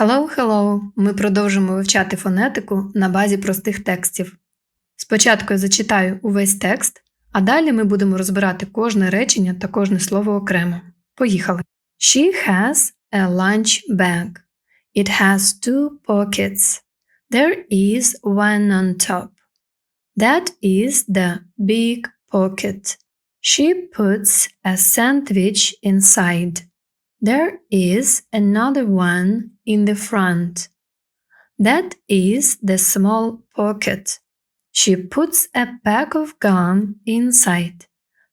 Hello, hello! Ми продовжимо вивчати фонетику на базі простих текстів. Спочатку я зачитаю увесь текст, а далі ми будемо розбирати кожне речення та кожне слово окремо. Поїхали! She has a lunch bag. It has two pockets. There is one on top. That is the big pocket. She puts a sandwich inside. There is another one in the front. That is the small pocket. She puts a pack of gum inside.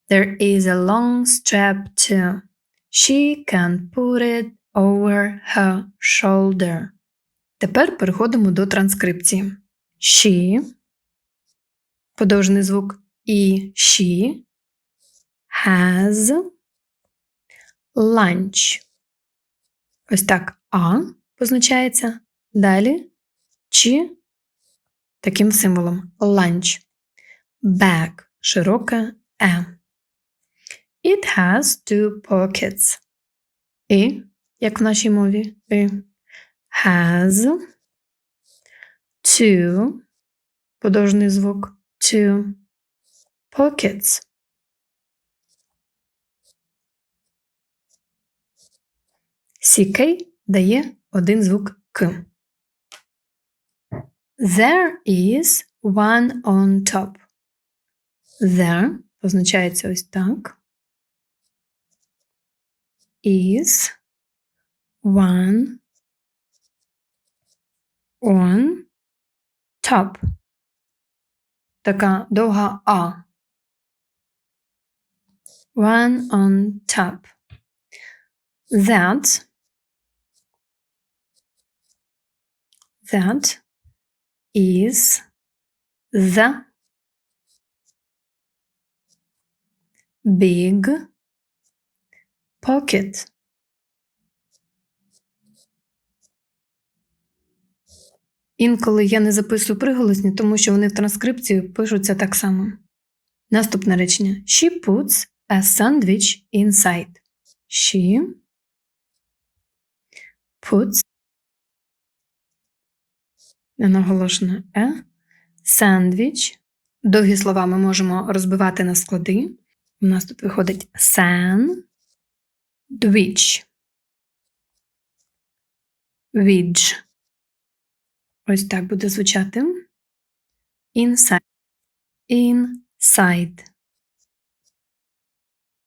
There is a long strap too. She can put it over her shoulder. Тепер переходимо до транскрипції. She, подовжений звук і she has lunch. Ось так А позначається. Далі чи таким символом lunch. Bag широке Е. It has two pockets. І, як в нашій мові, і has two, подовжний звук two pockets. CK дає один звук К. There is one on top. There позначається ось так. Is one on top. Така довга А. One on top. That that is the big pocket. Інколи я не записую приголосні, тому що вони в транскрипції пишуться так само. Наступне речення. She puts a sandwich inside. She puts ненаголошено е. Сендвіч. Довгі слова ми можемо розбивати на склади. У нас тут виходить sandwich. Відж. Ось так буде звучати. Inside. Inside.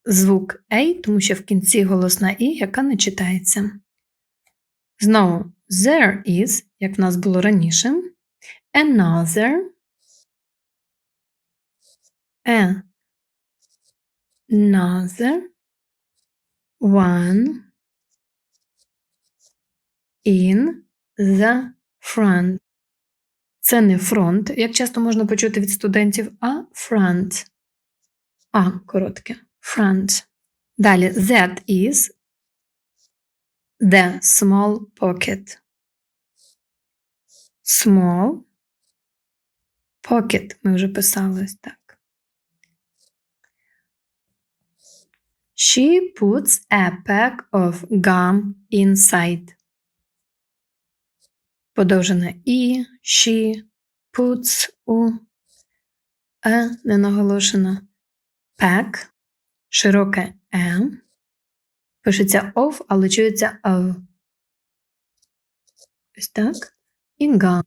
Звук A, тому що в кінці голосна І, яка не читається. Знову there is, як в нас було раніше. Another. Another. One. In the front. Це не фронт, як часто можна почути від студентів, а front. А, коротке. Front. Далі that is the small pocket. Small pocket. Ми вже писали так. She puts a pack of gum inside. Подовжене і, she, puts, у, е, не наголошено. Pack, широке е. Пишеться of, але чується of. Ось так. І гам.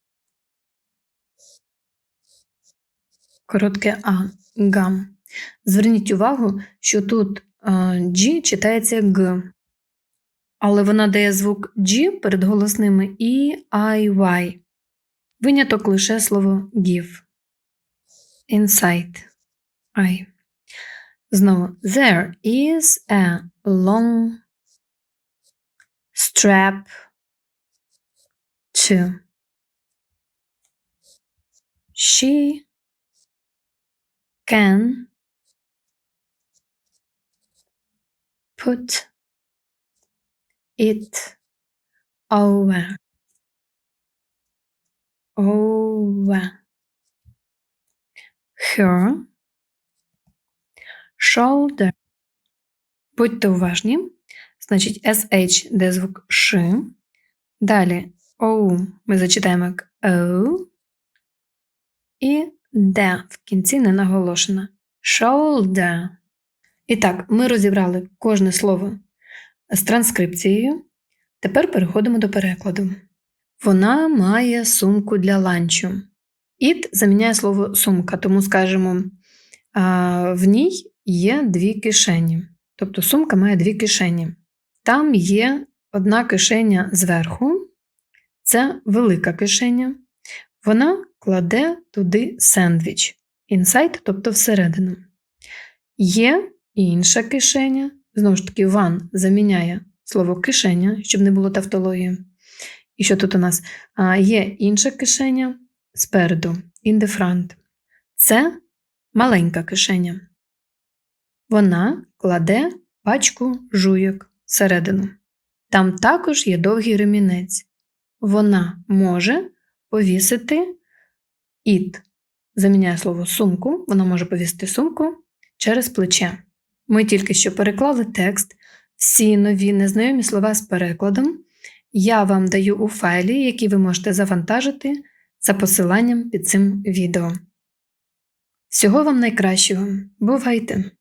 Коротке А. Гам. Зверніть увагу, що тут G читається Г. Але вона дає звук G перед голосними I, Y. Виняток лише слово give. Inside. I. Знову there is a long strap to. She can put it over over. Her shoulder. Будьте уважні. Значить, SH де звук Ш. Далі O ми зачитаємо як O. І D в кінці не наголошено. Shoulder. І так, ми розібрали кожне слово з транскрипцією. Тепер переходимо до перекладу. Вона має сумку для ланчу. It заміняє слово сумка, тому скажемо, в ній є дві кишені. Тобто сумка має дві кишені. Там є одна кишеня зверху, це велика кишеня. Вона кладе туди сендвіч. Inside, тобто всередину. Є інша кишеня. Знову ж таки, ван заміняє слово кишеня, щоб не було тавтології. І що тут у нас? А, Є інша кишеня спереду, front. Це маленька кишеня. Вона кладе пачку жуйок всередину. Там також є довгий ремінець. Вона може повісити it. Заміняє слово сумку, вона може повісити сумку через плече. Ми тільки що переклали текст, всі нові незнайомі слова з перекладом. Я вам даю у файлі, який ви можете завантажити за посиланням під цим відео. Всього вам найкращого. Бувайте!